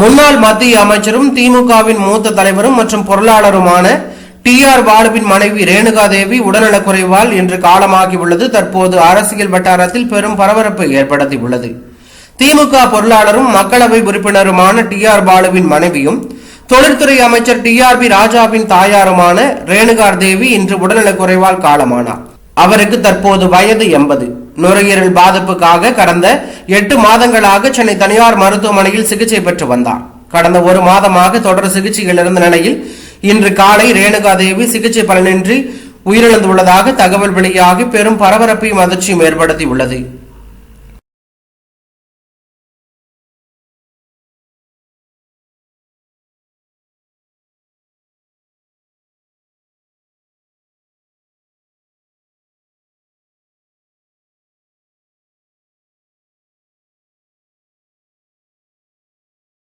முன்னாள் மத்திய அமைச்சரும் திமுகவின் மூத்த தலைவரும் மற்றும் பொருளாளருமான டி ஆர் பாலுவின் மனைவி ரேணுகா தேவி உடல்நலக்குறைவால் இன்று காலமாகியுள்ளது. தற்போது அரசியல் வட்டாரத்தில் பெரும் பரபரப்பை ஏற்படுத்தியுள்ளது. திமுக பொருளாளரும் மக்களவை உறுப்பினருமான டி ஆர் பாலுவின் மனைவியும் தொழில்துறை அமைச்சர் டி ஆர் பி ராஜாவின் தாயாருமான ரேணுகார் தேவி இன்று உடல்நலக்குறைவால் காலமானார். அவருக்கு தற்போது வயது எண்பது. நுரையீரல் பாதிப்புக்காக கடந்த எட்டு மாதங்களாக சென்னை தனியார் மருத்துவமனையில் சிகிச்சை பெற்று வந்தார். கடந்த ஒரு மாதமாக தொடர் சிகிச்சையில் இருந்த நிலையில் இன்று காலை ரேணுகா தேவி சிகிச்சை பலனின்றி உயிரிழந்துள்ளதாக தகவல் வெளியாகி பெரும் பரபரப்பையும் அதிர்ச்சியும் ஏற்படுத்தியுள்ளது.